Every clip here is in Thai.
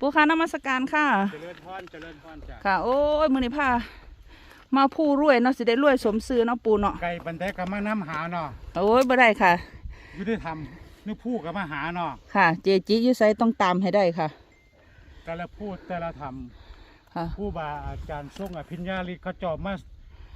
ปูค่ะนมัสการค่ะ เจริญพรเจริญพรจ้ะค่ะ โอ้ยมื้อนี้พามาผู้รวยเนาะสิได้รวยสมซื้อเนาะปูเนาะไก่ปันแตกกับมาน้ำหาเนาะโอ้ยบ่ได้ค่ะยุติธรรมนึกพูดกับมาหาเนาะค่ะ เจจิอยู่ไสต้องตามให้ได้ค่ะ แต่ละพูดแต่ละธรรมค่ะ ผู้บาอาจารย์ทรงอภิญญาลิเขาเจอบมา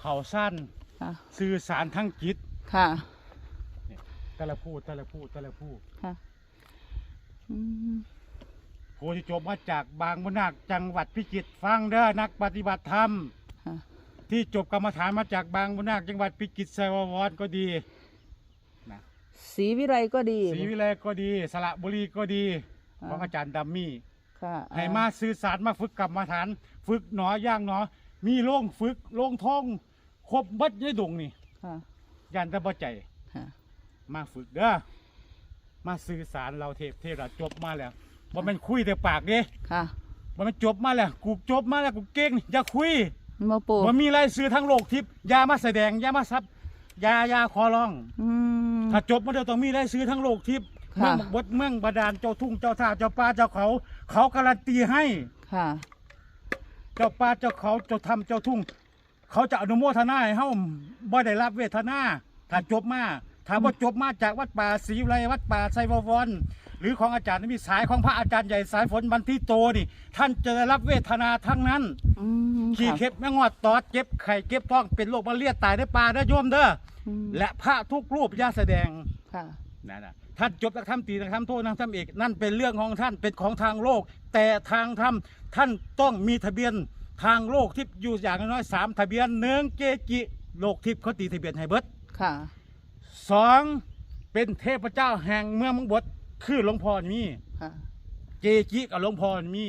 เข่าสั้นค่ะ สื่อสารทั้งจิตค่ะ แต่ละพูดแต่ละพูดแต่ละพูดค่ะอืม ผู้ที่จบมาจากบางมนาคจังหวัดพิจิตรฟังเด้อนักปฏิบัติธรรม ค่ะที่จบกรรมฐานมาจากบางมนาคจังหวัดพิจิตรไซววรก็ดีนะศรีวิไลก็ดีศรีวิไลก็ดี สระบุรีก็ดีอ่าของอาจารย์ดัมมี่ค่ะให้มาสื่อสารมาฝึกกรรมฐาน ฝึกหนอย่างหนอ มีโล่งฝึกโล่งท้องครบเบัดยายดงนี่ค่ะยันแตะบ่ใจ ค่ะ มาฝึกเด้อ มาสื่อสารเราเทพเทระจบมาแล้ว บ่แม่นคุยแต่ปากเด้ค่ะบ่แม่นจบมาแล้วกูจบมาแล้วกูเก่งนี่อย่าคุยมาปูบ่มีรายสื่อทั้งโลกทิพย์อย่ามาแสดงอย่ามาซับอย่าอย่าขอร้องอืม ถ้าจบมาเดี๋ยวต้องมีรายซื้อทั้งโลกทิพย์ค่ะ เมืองบดเมืองบาดาลเจ้าทุ่งเจ้าท่าเจ้าป่าเจ้าเขา เขาการันตีให้ ค่ะ เจ้าป่าเจ้าเขาเจ้าทำเจ้าทุ่ง เขาจะอนุโมทนาให้เฮาบ่ได้รับเวทนาถ้าจบมาถ้าว่าจบมาจากวัดป่าศรีวิไลวัดป่าไซบวร หรือของอาจารย์มีสายของพระอาจารย์ใหญ่สายฝนบันทิโตนี่ ท่านจะได้รับเวทนาทั้งนั้นอืมขี้ค่ะเข็บแม่งอดตอดเจ็บไข่เจ็บท้องเป็นโรคมาเรียดตายในป่าเด้อโยมเด้ออืมและพระทุกรูปอย่าแสดง ค่ะ นั่นนะท่านจบนักธรรมตรีนักธรรมโทนักธรรมเอกนั่นเป็นเรื่องของท่านเป็นของทางโลก แต่ทางธรรมท่านต้องมีทะเบียนทางโลกทิพย์อยู่อย่างน้อยๆสามทะเบียนหนึ่งเกจิโลกทิพย์เขาตีทะเบียนให้เบิดค่ะ สองเป็นเทพเจ้าแห่งเมืองมังบด คือหลวงพ่อมีค่ะเกจิกับหลวงพ่อมี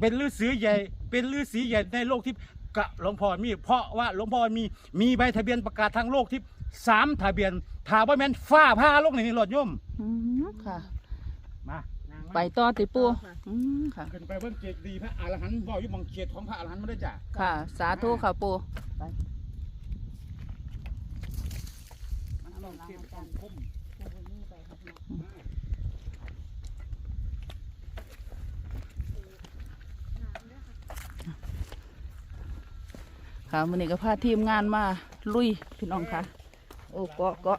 เป็นฤาษีใหญ่ เป็นฤาษีใหญ่ในโลกทิพย์กับหลวงพ่อมี เพราะว่าหลวงพ่อมีมีใบทะเบียนประกาศทางโลกทิพย์สามทะเบียนถามว่าแม่นฟ้าผ้าโลกนี่หลอดโยมอืมค่ะ มาไปต่อติปูอืมค่ะ ขึ้นไปเบิ่งเจดีย์พระอรหันต์บ่อยู่หมองเขตของพระอรหันต์มาได้อจ้ะ ค่ะ สาธุค่ะปูมันหมองเขตของคม ค่ะวันนี้ก็พาทีมงานมาลุยพี่น้องค่ะ โอ้เกาะเกาะ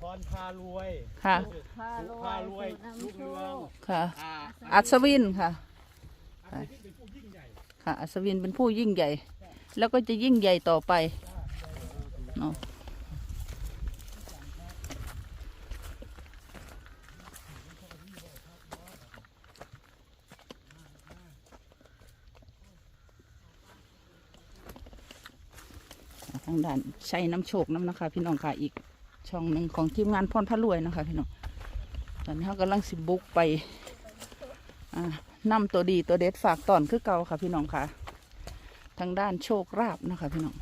พรพารวยค่ะพารวยลูกเรืองค่ะ อัศวินค่ะอันนี้เป็นผู้ยิ่งใหญ่ค่ะอัศวินเป็นผู้ยิ่งใหญ่ แล้วก็จะยิ่งใหญ่ต่อไปเนาะางด้านใช้น้ำโชคน้ำนะคะ พี่น้องค่ะอีกช่องหนึ่งของทีมงานพรพระรวยนะคะ พี่น้องตอนนี้เขากำลังสิบุกไปนำนำตัวดีตัวเด็ดฝากตอนคือเก่าค่ะ พี่น้องค่ะ ทางด้านโชคราบนะคะ พี่น้อง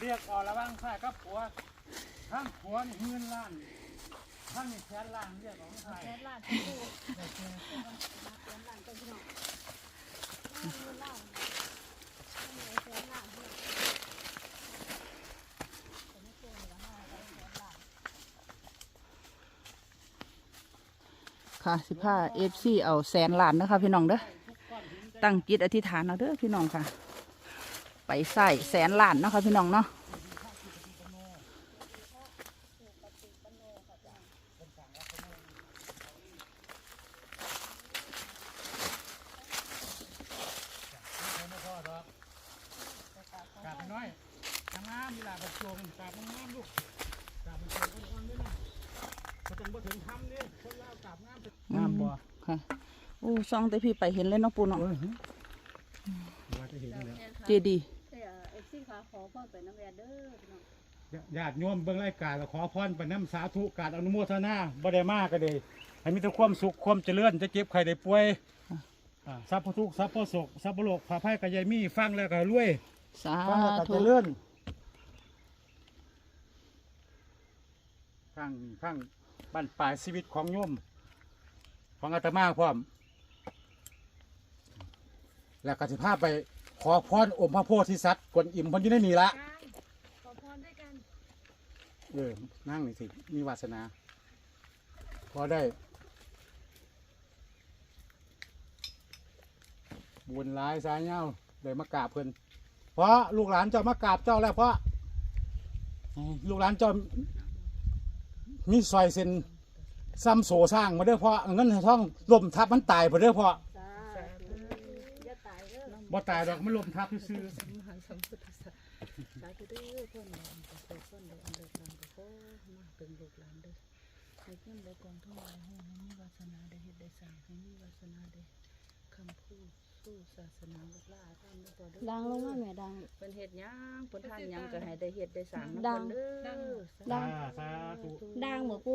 เรียกออกระว่างซ้ากับผัวทั้งผัวนี่เงินล้านทั้งนี่แสนล้านเรียกออกซ้ายค่ะสิบห้าเอฟซีเอาแสนล้านนะคะพี่น้องเด้อตั้งจิตอธิษฐานเอาเด้อพี่น้องค่ะ ไปใส่แสนล้านเนาะค่ะพี่น้องเนาะอดอกกาบน้อยทำงามมีหลาบรจงกาบงามลูกกาบรจงอ่อนๆด้วยนะเขาต้องบ่ถึงทำนี่คนเล่ากาบงามงามบ่ค่ะอู้ซองแต่พี่ไปเห็นเลยเนาะปูเนาะเออว่าะเห็นแล้วเจดีย์ เอฟซีขาขอพ่อไปน้ำแวนเด้อพี่น้องญาติโยมเบิ่งรายการก็ขอพรไปน้ำสาธุการอนุโมทนาบ่ได้มากก็เลยให้ให้มีแต่ความสุขความเจริญจะเจ็บใครได้ป่วยอ่าทรัพย์พทุกข์ทรัพย์พโศกทรัพย์พโลกพาภัยกายายมีฟังแล้วก็รวยสาฟังแล้วก็ธุเจริญฟังฟังบั้นปลายชีวิตของโยม ของอาตมาพร้อม แล้วก็สิพาไป ขอพรอมพระโพธิสัตว์กวนอิมเพันอยู่ในนี่ละขอพรด้วยกันเออนั่งนี่สิมีวาสนา พอได้บุญร้ายสายเงาเลยมากราบเพิ่นเพราะลูกหลานเจ้ามากราบเจ้าแล้วเพราะลูกหลานเจ้ามีซอยเส้นซ้ำโสสร้างมาเด้อเพราะเงินทองลมทับมันตายพอเด้อเพราะ สาธุอย่าตายเด้อ บ่ตายดอกมันลมทับซื่อมหาสัมพุทธัสสะสาธุเด้อคนเดียวจะเป็นคนเดียวอันเดียวกันก็ขอมาเป็นลูกหลานเด้อให้เงินได้กองทั้งหลายให้มีวาสนาได้เฮ็ดได้สร้างให้มีวาสนาได้คำพูดสู้ศาสนาลูกหลานท่านได้ต่อเด้อดังลงมาแม่ดังเพิ่นเฮ็ดหยังเพิ่นทานหยังก็ให้ได้เฮ็ดได้สร้างนำดัเพิ่งนเด้อๆดัสางสาธุ ดังเหมือนปู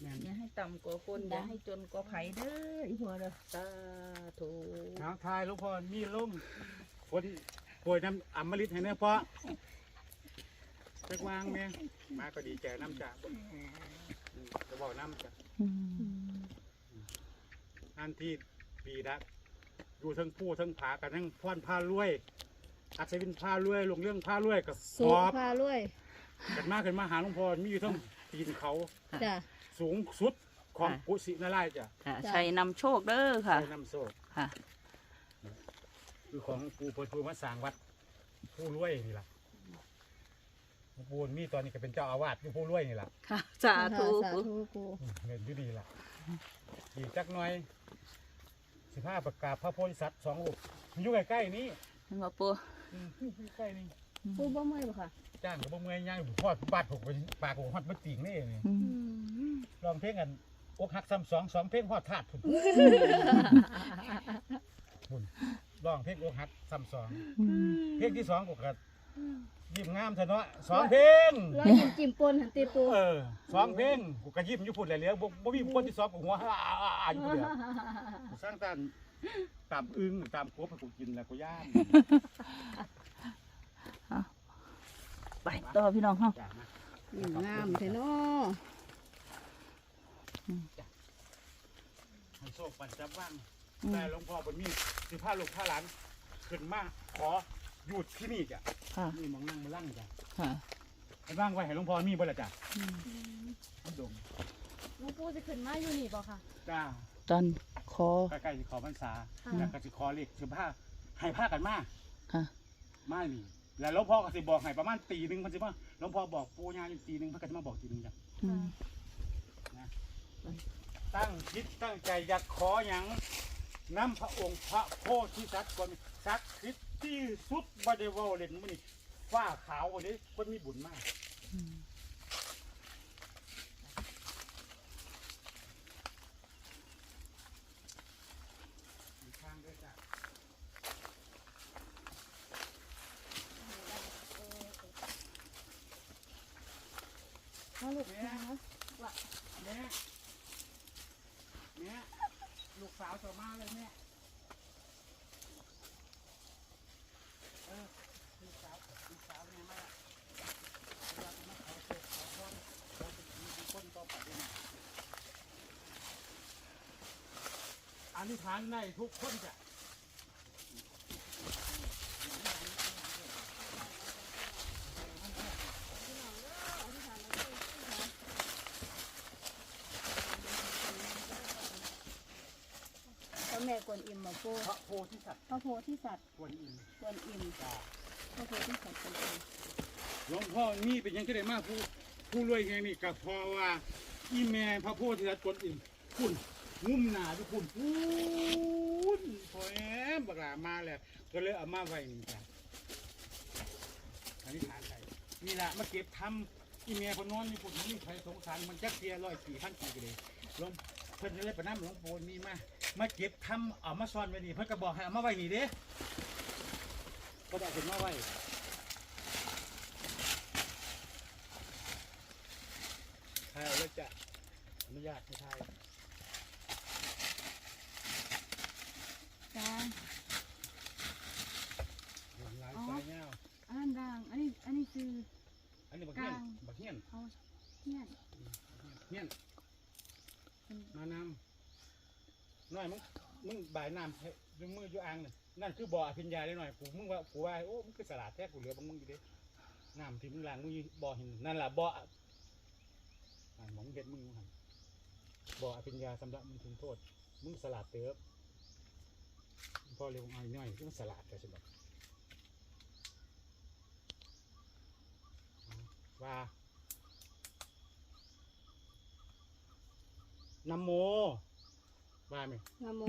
แม่น อย่าให้ต่ำกว่าคนอย่าให้จนกว่าไผเด้ออีพ่อเด้อสาธุน้ำทายหลูกพ่อมีลมคนป่วยน้ำอมฤตให้เนื้อเพราะจักวางแม่มาก็ดีใจน้ำจ่าอืมจะบอกน้ำจ่าอืมอันที่ปีละอยู่ทั้งผู้ทั้งผากันทั้งพ่อนผ้ารวย อัศวินผ้ารวยลงเรื่องผ้ารวยกับสสุอบพารวยกันมากขึ้นมาหาหลวงพ่อมีอยู่ทั้งตีนเขาจ้ะ สูงสุดของปุสินารายณ์จ้ะค่ะชัยนำโชคเด้อค่ะใช้น้ำโซ่ค่ะ คือของปูเปิดปูมาสร้างวัดผู้รวยนี่ล่ะหลวงปูมีตอนนี้ก็เป็นเจ้าอาวาสอยู่ผู้รวยนี่ล่ะค่ะ สาธุสาธุปูอืมเงินอยู่ดีล่ะอีกจักหน่อยสิบห้าประกาศพระโพธิสัตว์สององค์มันอยู่ใกล้ๆนี้เห็นบ่ปูอืมอยู่ใกล้ๆนี่ปูบ่เมื่อยบ่ค่ะจ้างกับบ่เมื่อยย่างพอดบาดผมเป็นปากผมฮอดบ่ติ่งนี่นี่อืมล องเพลงกันอกหักซ้ำสองสองเพลงฮอดธาตุพุ่นพุ่นลองเพลงอกหักซ้ำสองอืมเพลงที่สองก็กยิ้มงามเถอะเนาะสองเพลงร้อยจิ้มปนหันตีปูเออสองเพลงกูก็ยิ้มอยู่พุ่นแหละเหลือบ่บ่มีคนที่สองกูหัวฮ่าๆๆอยู่พุ่นเดียวกูสร้างตามตามอึ้งตามกบให้กูกินแล้วกูย่านไปต่อพี่น้องเฮาจ้ามาอืมงามเถอะเนาะ ให้ โชคปันจับว่างอืมแต่หลวงพ่อบนมีสิพาลูกพาหลานขึ้นมาขอหยุดที่นี่จ้ะค่ะนี่มองนั่งมาลั่งจ้ะค่ะให้ว่างไว้ให้หลวงพ่อมีบ่ละจ้ะอันดงหลวงปู่จะขึ้นมาอยู่นี่บ่ค่ะจ้าตอนขอใกล้ๆสิขอพรรษาค่ะแล้วก็สิขอเลขสิพาให้พากันมาค่ะมานี่แล้วหลวงพ่อก็สิบอกให้ประมาณตีหนึงมันสิว่าหลวงพ่อบอกปู่ย่าอยู่ตีหนึงเพิ่นก็จะมาบอกตีหนึงจ้ะอืม ตั้งคิดตั้งใจอยากขออย่างน้ำพระองค์พระโพธิสัตว์คนสักคิดที่สุดบ่ได้เว้าเล่นมื้อนี้ฟ้าขาวคนนี้คนมีบุญมาก อืม มีทางด้วยจ้ะ มาลูก แม่แม่แม่ลูกสาวจะมาเลยแม่เออลูกสาวลูกสาวแม่มาอยากมาขอโทษขอพรเราจะมีคนต่อไปด้วยนะอ ธิษฐานในทุกคนจ้ะพระแม่กวนอิมบ่ปูพระโพธิสัตว์พระโพธิสัตว์ควรอินกวนอิมจ้าพระโพธิสัตว์กวนอิมหลวงพ่อนี่เป็นยังก็ได้มากผู้ผู้รวยแห่งนี่กับพอว่าอีแม่พระโพธิสัตว์ควรอินคุณ งุ้มหนาทุกคุณพูนพอแอมบักหลามาแล้วก็เลยเอามาไว้นี่จ้ะอันนี้ฐานใครนี่แหละมาเก็บทำอีแม่คนนอนนี่ปุ่นนี่ใครสงสารมันจักเทียร้อยสี่พันปีกันเลยลงเพิ่นเลยไปน้ำหลวงปู่นี่มามาเก็บทำเอามาซ่อนไว้นี่เพิ่นก็บอกให้เอามาไว้นี่เด้ก็ได้เห็นมาไว้ใช่แล้วจะอนุญาตให้ทาย จ้า หลาย อ๋อ สายยาว อันนั้นดังอันนี้อันนี้คือ อันนี้บักเฮียน กลาง บักเฮียน เอาเนี่ย เฮียนมานำน้อย มึงมึงบายน้ำให้ยมืออยู่อ่างนั่นนั่นคือบ่ออภิญญาได้หน่อยกูมึงว่ากูว่าโอ้มึงคือสลัดแท้กูเหลือบังมึงอยู่เด้น้ำที่มึงล้างมึงอยู่บ่อหินนั่นแหละบ่ออ่าหมองเด็ดมึงหันบ่ออภิญญาสำหรับมึงถึงโทษ มึงสลัดเติบพอเรียกว่าเอาหน่อยมึงสลัดแต่สำหรับว่านะโม ว่าไหม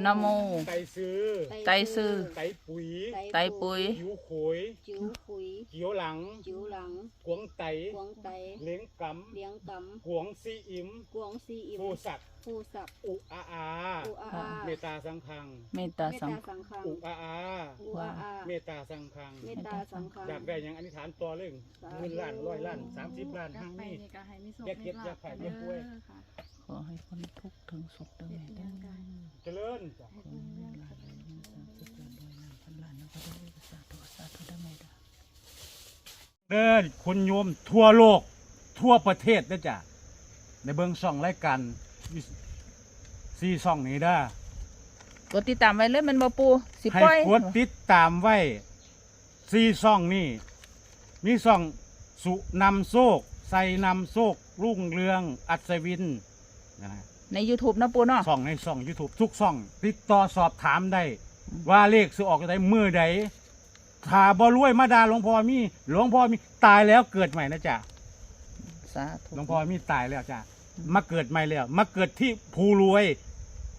นะโม ไตซื้อ ไตซื้อไตปุ๋ย ไตปุ๋ยหิวโขยจิ๋วขุยเขียวหลังจิ๋วหลังกวงไตกวงไตเลี้ยงกเลี้ยงกำกวงซีอิมำกวงซีอิมผู้สักผู้สักอุอาอาอุอาอาเมตตาสังคัง เมตตาเมตสังตาสังฆังอุอาอาอุอาอาเมตตาสังคัง เมตตาสังฆังอยากได้หยังอธิษฐานต่อเรื่องสาธุเงินล้านร้อยล้านสามสิบล้านห้างนี่ก็ให้มีโชคอย่าเก็บอย่าขายอย่าป่วยค่ะขอให้คนทุกข์ถึงสุขเด้อแเดินคุณโยมทั่วโลก ทั่วประเทศนะจ้ะในเบื้องช่องรายการซีช่องนี้เด้อกดติดตามไว้เลยแมันบ่ปูสิให้ปล่อยกดติดตามไว้ซีซ่องนี่มีซ่องสุนำโซกใส่นำโซกรุ่งเรืองอัศวินนะฮะ ใน YouTube นะปูเนาะซ่องในซ่อง YouTube ทุกซ่อง ติดต่อสอบถามได้ ว่าเลขสิออกได้มือใด ถ้าบ่รวยมาดาหลวงพ่อมีหลวงพ่อมีตายแล้วเกิดใหม่นะจ๊ะสาธุหลวงพ่อมีตายแล้วจ้ะมาเกิดใหม่แล้ว มาเกิดที่ผู้รวย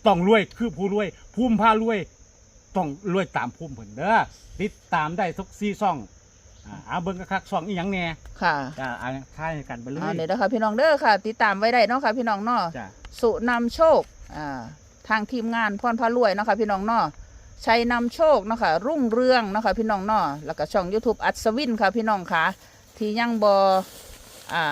ต้องรวยคือผู้รวย ภูมิพารวยต้องรวยตามภูมิเพิ่นเด้อติดตามได้ทุกซีซ่องอ่าเอาเบิ่งกระคักซ่องอีหยังแหน่ค่ะจ้าอ่าค่ายกันไปเลอ่ายเดี๋ยวนะคะพี่น้องเด้อค่ะ ติดตามไว้ได้เนาะค่ะพี่น้องเนาะจ้ะสุนำโชคอ่าทางทีมงานพรพารวยเนาะค่ะพี่น้องเนาะ ชัยนำโชคเนาะค่ะรุ่งเรืองเนาะค่ะพี่น้องเนาะแล้วก็ช่อง YouTube อัศวินค่ะพี่น้องค่ะ ที่ยังบอ่า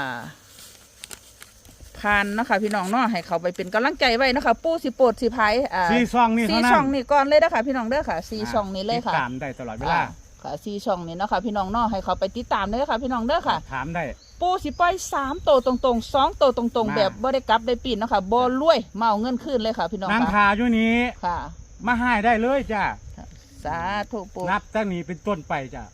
ผ่านเนาะค่ะพี่น้องเนาะให้เขาไปเป็นกำลังใจไว้เนาะค่ะปูสิโปรดสิภัยอ่าซีซ่องนี่ซีเท่านั้นช่องนี่ก่อนเลยนะคะพี่น้องเด้อค่ะซีช่องนี้เลยค่ะติดตามได้ตลอดเวลา อ่าค่ะซีช่องนี้เนาะค่ะพี่น้องเนาะให้เขาไปติดตามเลยค่ะ พี่น้องเด้อค่ะ ถามได้ ปูสิปล่อยสามโตวตรงๆสองโตวตรงๆ มา แบบบ่ได้กลับได้ปีนเนาะค่ะบ่รวยมาเอาเงินคืนเลยค่ะ พี่น้องนางค่ะทาอยู่นี้ ค่ะ มาให้ได้เลยจ้ะสาธุปูนับตั้งนี้เป็นต้นไปจ้ะ